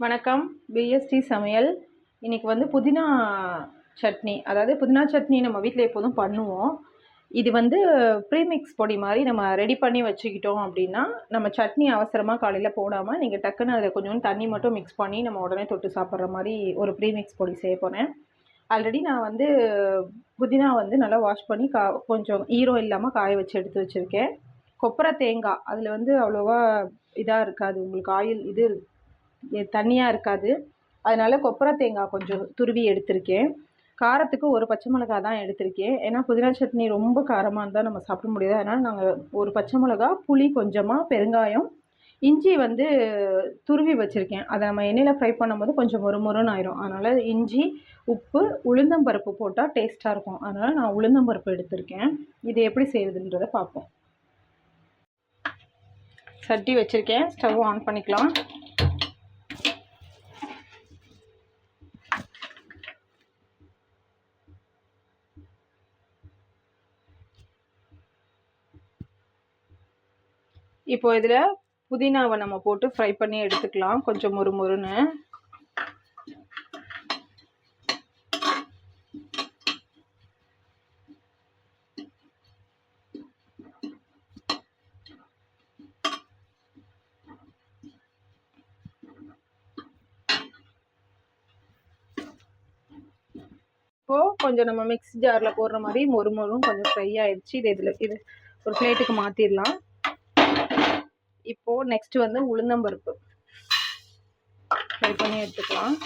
வணக்கம். பிஎஸ்டி சமையல். இன்றைக்கி வந்து புதினா சட்னி. அதாவது புதினா சட்னி நம்ம வீட்டில் எப்போதும் பண்ணுவோம். இது வந்து ப்ரீமிக்ஸ் பொடி மாதிரி நம்ம ரெடி பண்ணி வச்சுக்கிட்டோம் அப்படின்னா நம்ம சட்னி அவசரமாக காலையில் போடாமல் நீங்கள் டக்குன்னு அதில் கொஞ்சோண்டு தண்ணி மட்டும் மிக்ஸ் பண்ணி நம்ம உடனே தொட்டு சாப்பிட்ற மாதிரி ஒரு ப்ரீமிக்ஸ் பொடி செய்ய போகிறேன் ஆல்ரெடி நான் வந்து புதினா வந்து நல்லா வாஷ் பண்ணி கா கொஞ்சம் ஈரம் இல்லாமல் காய வச்சு எடுத்து வச்சுருக்கேன். கொப்பரை தேங்காய். அதில் வந்து அவ்வளோவா இதாக இருக்காது. உங்களுக்கு ஆயில் இது தண்ணியாக இருக்காது. அதனால் கொப்பரை தேங்காய் கொஞ்சம் துருவி எடுத்திருக்கேன். காரத்துக்கு ஒரு பச்சை மிளகா தான் எடுத்திருக்கேன். ஏன்னா புதினா சட்னி ரொம்ப காரமாக இருந்தால் நம்ம சாப்பிட முடியாது. அதனால் நாங்கள் ஒரு பச்சை மிளகா புளி கொஞ்சமாக பெருங்காயம் இஞ்சி வந்து துருவி வச்சுருக்கேன். அதை நம்ம எண்ணெயில் ஃப்ரை பண்ணும்போது கொஞ்சம் மொறு மொறுன்னு ஆயிரும். அதனால் இஞ்சி உப்பு உளுந்தம்பருப்பு போட்டால் டேஸ்ட்டாக இருக்கும். அதனால் நான் உளுந்தம்பருப்பு எடுத்திருக்கேன். இது எப்படி செய்யுதுன்றதை பார்ப்போம். சட்டி வச்சுருக்கேன். ஸ்டவ் ஆன் பண்ணிக்கலாம். இப்போ இதில் புதினாவை நம்ம போட்டு ஃப்ரை பண்ணி எடுத்துக்கலாம். கொஞ்சம் மொறு மொறுன்னு. இப்போது கொஞ்சம் நம்ம மிக்ஸ் ஜாரில் போடுற மாதிரி மொறு மொறும் கொஞ்சம் ஃப்ரை ஆயிடுச்சு. இது இதில் இது ஒரு பிளேட்டுக்கு மாற்றிடலாம் இப்போது நெக்ஸ்ட் வந்து உளுந்தம்பருப்பு ஃப்ரை பண்ணி எடுத்துக்கலாம்.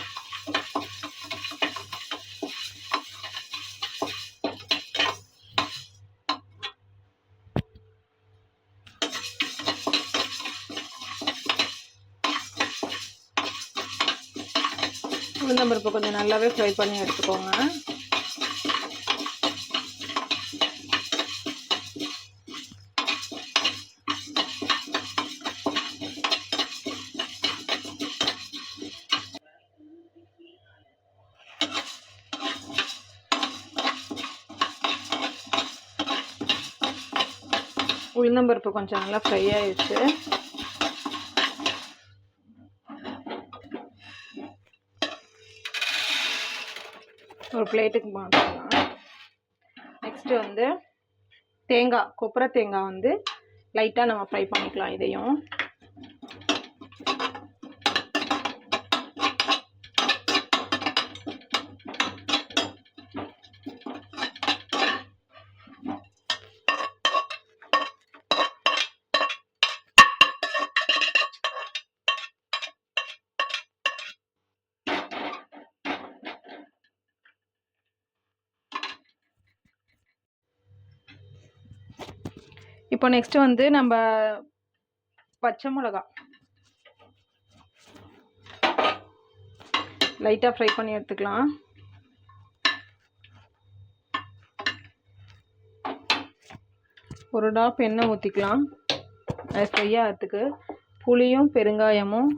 உளுந்தம்பருப்பு கொஞ்சம் நல்லாவே ஃப்ரை பண்ணி எடுத்துக்கோங்க. உளுந்தம்பருப்பு கொஞ்சம் நல்லா ஃப்ரை ஆயிடுச்சு. ஒரு பிளேட்டுக்கு மாற்றலாம் நெக்ஸ்ட்டு வந்து தேங்காய் கொப்பரை தேங்காய் வந்து லைட்டாக நம்ம ஃப்ரை பண்ணிக்கலாம் இதையும். இப்போ நெக்ஸ்ட்டு வந்து நம்ம பச்சை மிளகா. லைட்டாக ஃப்ரை பண்ணி எடுத்துக்கலாம். ஒரு டாப் எண்ணெய் ஊற்றிக்கலாம் அது ஃப்ரையாகிறதுக்கு புளியும் பெருங்காயமும்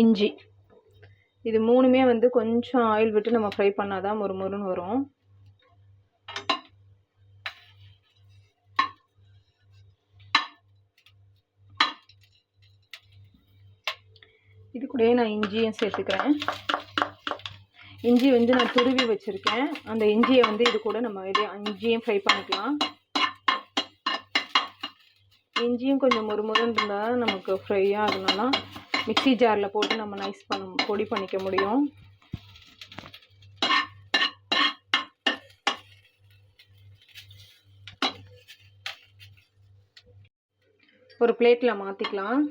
இஞ்சி. இது மூணுமே வந்து கொஞ்சம் ஆயில் விட்டு நம்ம ஃப்ரை பண்ணால் தான் மொறு மொறுன்னு வரும். இது கூடயே நான் இஞ்சியும் சேர்த்துக்கிறேன். இஞ்சி வந்து நான் துருவி வச்சுருக்கேன். அந்த இஞ்சியை வந்து இது கூட நம்ம இதே இஞ்சியும் ஃப்ரை பண்ணிக்கலாம். இஞ்சியும் கொஞ்சம் முறுமுறுன்னு இருந்தால் நமக்கு ஃப்ரையாக ஆகணும்னா மிக்சி ஜாரில் போட்டு நம்ம நைஸ் பண்ண பொடி பண்ணிக்க முடியும். ஒரு பிளேட்டில் மாற்றிக்கலாம்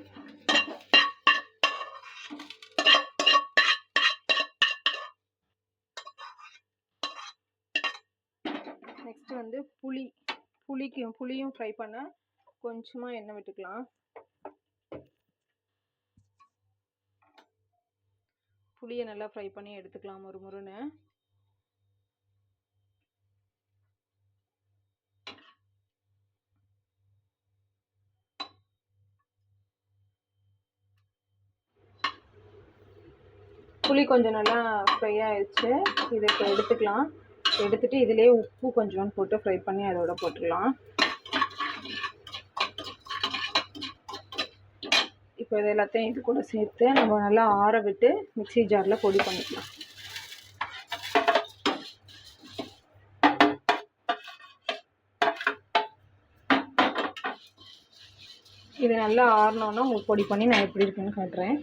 நெக்ஸ்ட்டு வந்து புளி புளிக்கும் புளியும் ஃப்ரை பண்ண கொஞ்சமாக எண்ணெய் விட்டுக்கலாம். புளியை நல்லா ஃப்ரை பண்ணி எடுத்துக்கலாம் ஒரு முருன்னு புளி கொஞ்சம் நல்லா ஃப்ரை ஆயிடுச்சு. இதை இப்போ எடுத்துக்கலாம். எடுத்துட்டு இதிலே உப்பு கொஞ்சோண்டு போட்டு ஃப்ரை பண்ணி அதோட போட்டுடலாம். இப்போ இது எல்லாத்தையும் இது கூட சேர்த்து நம்ம நல்லா ஆற விட்டு மிக்ஸி ஜாரில் பொடி பண்ணிக்கலாம். இது நல்லா ஆறினோன்னா உங்களுக்கு பொடி பண்ணி நான் எப்படி இருக்குன்னு காட்டுறேன்.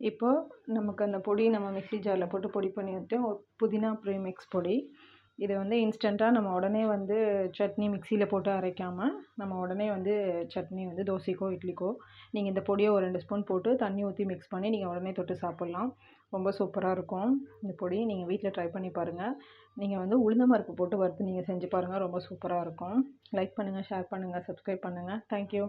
இப்போது நமக்கு அந்த பொடி நம்ம மிக்ஸி ஜாரில் போட்டு பொடி பண்ணி விட்டு ஒரு புதினா ப்ரீமிக்ஸ் பொடி. இதை வந்து இன்ஸ்டண்ட்டாக நம்ம உடனே வந்து சட்னி மிக்சியில் போட்டு அரைக்காமல் நம்ம உடனே வந்து சட்னி வந்து தோசைக்கோ இட்லிக்கோ நீங்கள் இந்த பொடியை ஒரு ரெண்டு ஸ்பூன் போட்டு தண்ணி ஊற்றி மிக்ஸ் பண்ணி நீங்கள் உடனே தொட்டு சாப்பிட்லாம். ரொம்ப சூப்பராக இருக்கும். இந்த பொடி நீங்கள் வீட்டில் ட்ரை பண்ணி பாருங்கள் நீங்கள் வந்து உளுந்த பருப்பு போட்டு வறுத்து நீங்கள் செஞ்சு பாருங்கள் ரொம்ப சூப்பராக இருக்கும். லைக் பண்ணுங்கள் ஷேர் பண்ணுங்கள் சப்ஸ்கிரைப் பண்ணுங்கள் தேங்க்யூ